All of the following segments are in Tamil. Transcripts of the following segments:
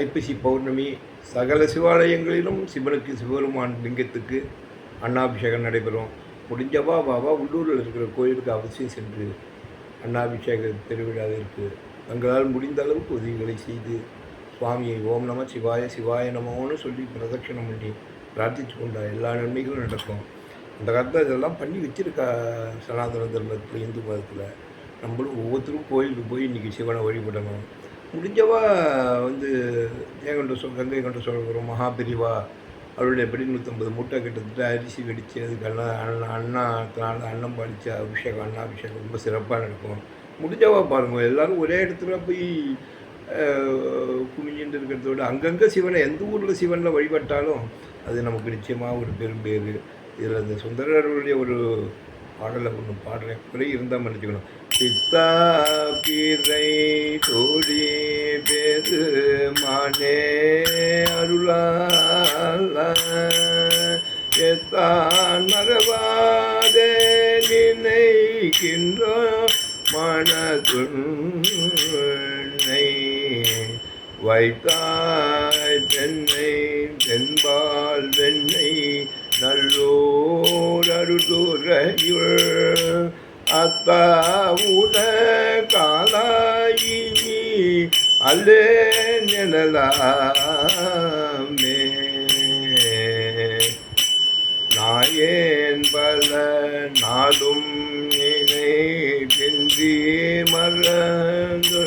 ஐப்பசி பௌர்ணமி சகல சிவாலயங்களிலும் சிவனுக்கு சிவபெருமான் லிங்கத்துக்கு அன்னாபிஷேகம் நடைபெறும். முடிஞ்சவா வாவா உள்ளூரில் இருக்கிற கோயிலுக்கு அவசியம் சென்று அன்னாபிஷேக திருவிழாவிற்கு தங்களால் முடிந்த அளவுக்கு உதவிகளை செய்து சுவாமியை ஓம் நம சிவாய சிவாய நமோன்னு சொல்லி பிரதட்சணம் பண்ணி பிரார்த்திச்சு கொண்டா எல்லா நன்மைகளும் நடக்கும். அந்த காலத்தில் இதெல்லாம் பண்ணி வச்சுருக்கா சனாதன தர்மத்தில் இந்து மதத்தில். நம்மளும் ஒவ்வொருத்தரும் கோயிலுக்கு போய் இன்றைக்கி சிவனை வழிபடணும். முடிஞ்சவா வந்து ஜெயகண்ட சோழ கங்கை கொண்ட சோழபுரம் மகாபிரிவா அவருடைய படி நூற்றம்பது மூட்டை கிட்டத்தட்ட அரிசி வெடித்து அதுக்கு அண்ணா அண்ணா அண்ணாத்தினால அன்னம் பாடித்த அபிஷேகம் அண்ணாபிஷேகம் ரொம்ப சிறப்பாக நடக்கும். முடிஞ்சவா பாருங்கள் எல்லோரும் ஒரே இடத்துல போய் அஹ், குனிஞ்சுட்டு இருக்கிறத விட அங்கங்கே சிவனை எந்த ஊரில் சிவனில் வழிபட்டாலும் அது நமக்கு நிச்சயமாக ஒரு பெரும் பேர் இதில் இந்த சுந்தரருடைய ஒரு பாடலை ஒன்று பாடுறேன். குறை இருந்தால் மன்னிச்சுக்கணும். பித்தா பிறை தோழி பெருமானே அருளால எத்தான் மறவாதே நினைக்கின்றோ மனதுன்னை. வைத்தாய் பெண்ணை தென்பால் வெண்ணை நல்லோர் அருதுரையுள் அத்தா உட காலாயினி அல்லே நிழலாமே. நாயேன் பல நாடும் நினைவின்றி மறந்துனை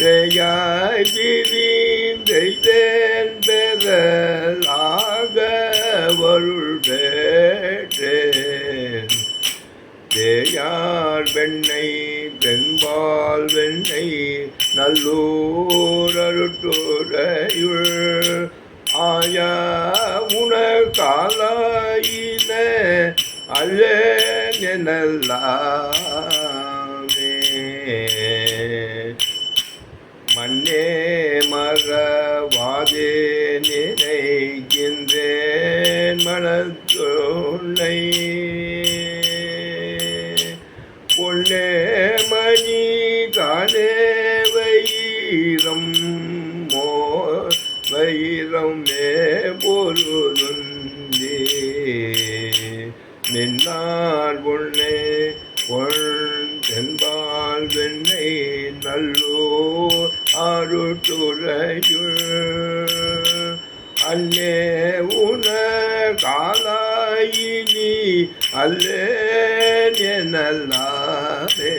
பெயாய் பிரிந்தெய்தேன் பெறலாக வருடே தேயார் வெண்ணை வெண்பால் வெண்ணை நல்லூர் அருட்டுரையுள். ஆய உன காலாயின அல்லே மண்ணே மறவாதே அல்லே உன காலாயினி அல்லே நல்லாரே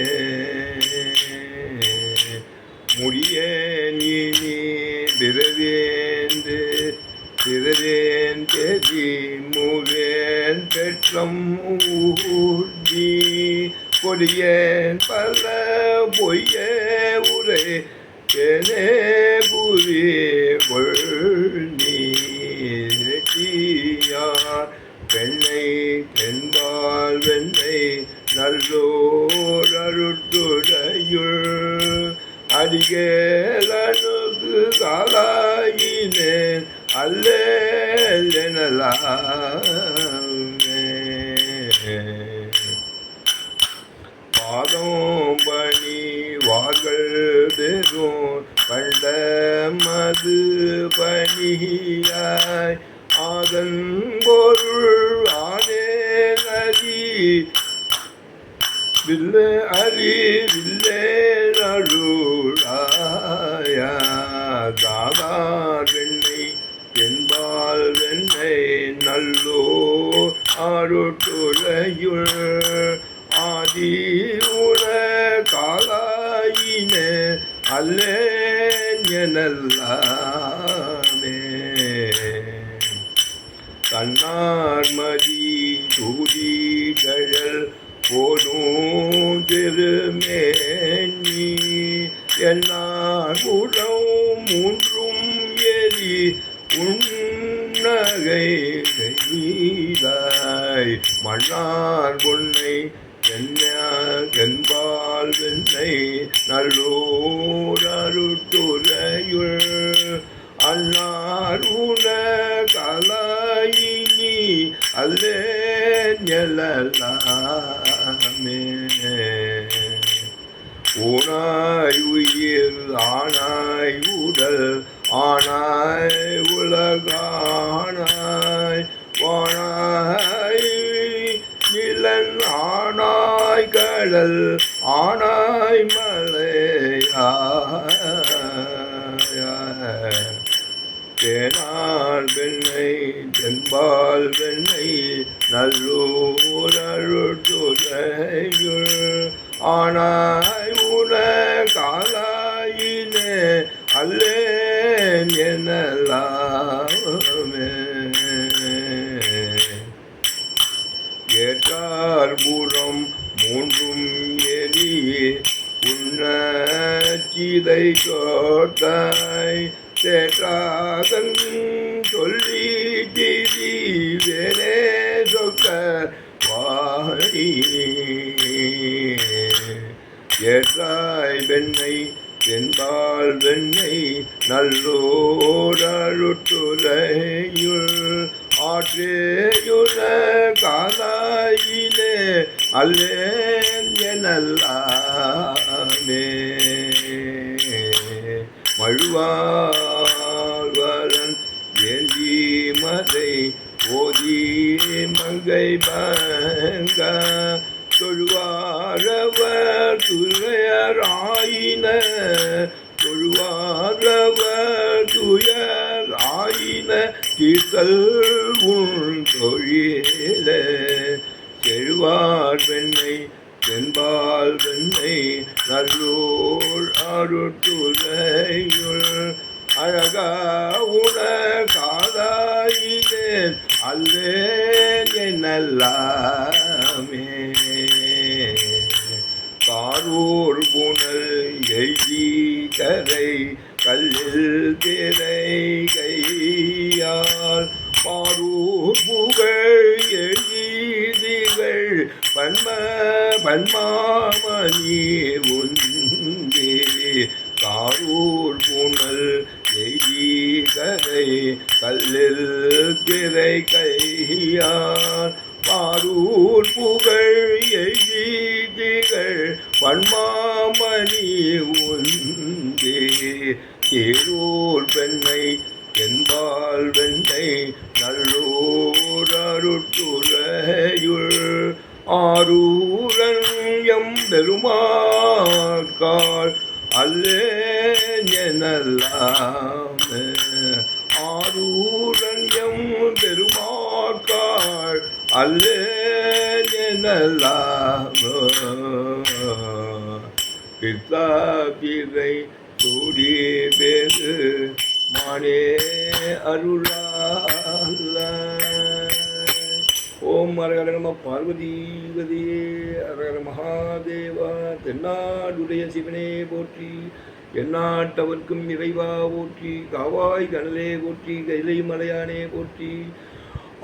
முடியேன் இனி பிறவேந்து பிறவேன் தெரி மூவேன் பெற்றம் ஊர்தி. பொடியேன் பல பொய்யே புரி நீர் பெண்ணை தென்பால் வெண்ணை நல்லோர் அருட்டுடையுள் அடிகேலனுக்கு காலாயினேன் அல்லேலெனலா பணியாய் ஆதன் பொருள் ஆனே நதி. வில்ல அறி வில்லே அருளாயா தாதா வெண்ணை என்பால் வெண்ணை நல்லோ ஆருட்டுரையுள் ஆதி உண காலாயின அல்லே எனல்லா கண்ணார்மதி சூடி கழல் போடும் திருமேனி என்னார் உடம் மூன்றும் எரி உன்னகை செய்தாய் மன்னார் பொன்னை என்பால் வெண்ணை நல்லோர் அருட்டுரையுள் அன்னார் உன அல்லே ஞலாமே உயிர் ஆனாய் உடல் ஆனாய் உலகானாய் வானாய் நிலன் ஆனாய் கடல் ஆனாய் மலையாய். தேனால் வெண்ணை தென்பால் வெண்ணை நல்லூர் அருட்டுரையுள் ஆனாய் உன காலாயினே அல்லே எனலாமே ஏற்றார்புறம் மூன்றும் எரி உன்னச்சிதை கோட்டாய் தேற்றாதன் சொல்லி திரி வேலே சொக்க வாடி ஏற்றாய் வெண்ணை தென்பால் வெண்ணை நல்லோர் அழுட்டுரையுள் காலாயிலே அல்லேன் எனல்லாமே. மழுவாழ்வரன் ஏந்தி மதை ஓதி மங்கை பங்க. தொழுவாரவர் துயராயின. தொழுவாரவர் துயராயின. தீர்த்தல் உன் தொழில. செழுவார் பெண்ணை வெண்பால் வெண்ணை நல்லூர் அருட்டுரையுள் அழகா உன காதாயினேன் அல்லேன் என்னல்லாமே எழுதிகள் பன்ம பன்மாமணி உந்தே காரூர் புனல் எய்தி கதை கல்லில் திரை கையார். பாரூர் புகழ் எழுதிகள் பன்மாமணி உந்தே தேரூர் பெண்ணை என்பால் வெண்ணை நல்லூர் அருட்டுரையுள் ஆரூரன் பெருமாள் அல்லேன் எனல்லாமே பெருமாள் அல்லேன் எனல்லாமே பித்தா சூடி பேரு மானே அருளா ஓம் அரகர நம பார்வதீவதியே அரகர மகாதேவா தென்னாடுடைய சிவனே போற்றி எந்நாட்டவர்க்கும் இறைவா போற்றி காவாய் கனலே போற்றி கைலை மலையானே போற்றி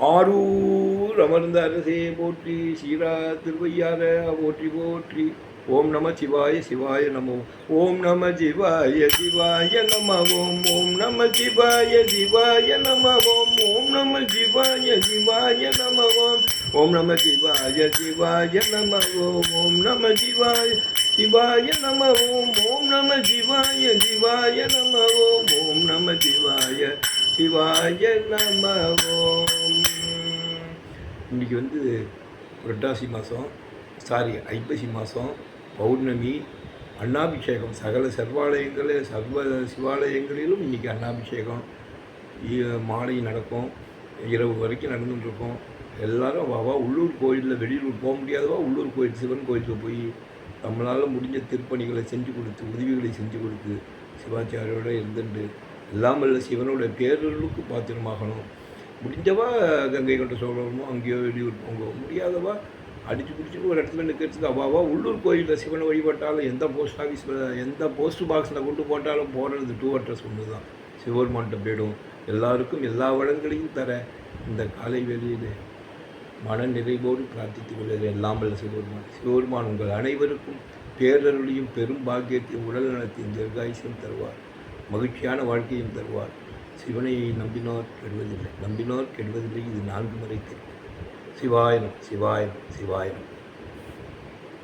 ஆரூர் அமர்ந்த அரசே போற்றி சீரா திருவையார போற்றி போற்றி. ஓம் நம சிவாய சிவாய நமோ. ஓம் நம சிவாய சிவாய நம. ஓம் ஓம் நம சிவாய சிவாய நம. ஓம் ஓம் நம சிவாய சிவாய நம. ஓம் ஓம் நம சிவாய சிவாய நம. ஓம் ஓம் நம சிவாய சிவாய நம. ஓம் ஓம் நம சிவாய சிவாய நம. ஓம் ஓம் நம சிவாய சிவாய நம. ஓம். இன்னைக்கு வந்து புரட்டாசி மாதம் சாரி ஐப்பசி மாதம் பௌர்ணமி அன்னாபிஷேகம். சகல சர்வாலயங்களில் சர்வ சிவாலயங்களிலும் இன்றைக்கி அன்னாபிஷேகம். மாலை நடக்கும். இரவு வரைக்கும் நடந்துட்டு எல்லாரும் வாவா உள்ளூர் கோயிலில் வெளியூர் போக முடியாதவா உள்ளூர் கோயில் சிவன் கோயிலுக்கு போய் நம்மளால் முடிஞ்ச திருப்பணிகளை செஞ்சு கொடுத்து உதவிகளை செஞ்சு கொடுத்து சிவாச்சாரியோட இருந்துட்டு இல்லாமல் சிவனோட பேரர்களுக்கு பாத்திரமாகணும். முடிஞ்சவா கங்கை கொண்ட சோழமோ அங்கேயோ வெளியூர் போங்க முடியாதவா அடிச்சு பிடிச்சிட்டு ஒரு இடத்துல நிற்கிறதுக்கு அவாவா உள்ளூர் கோயிலில் சிவனை வழிபட்டாலும் எந்த போஸ்ட் ஆஃபீஸில் எந்த போஸ்ட் பாக்ஸில் கொண்டு போட்டாலும் போகிறது டூ அட்ரஸ் ஒன்று தான் சிவபெருமான்கிட்ட போயிடும் எல்லாருக்கும் எல்லா வளங்களையும் தர இந்த காலை வெளியில் மன நிறைவோடு பிரார்த்தித்துக் கொள்வது எல்லாம் வல்ல சிவபெருமான். சிவபெருமான் உங்கள் அனைவருக்கும் பேரருளையும் பெரும் பாக்கியத்தையும் உடல் நலத்தையும் தீர்காயுஷம் தருவார். மகிழ்ச்சியான வாழ்க்கையும் தருவார். சிவனை நம்பினோர் கெடுவதில்லை. நம்பினோர் கெடுவதில்லை. இது நான்கு முறை தெரியும் சிவாயனம் சிவாயனம் சிவாயனம்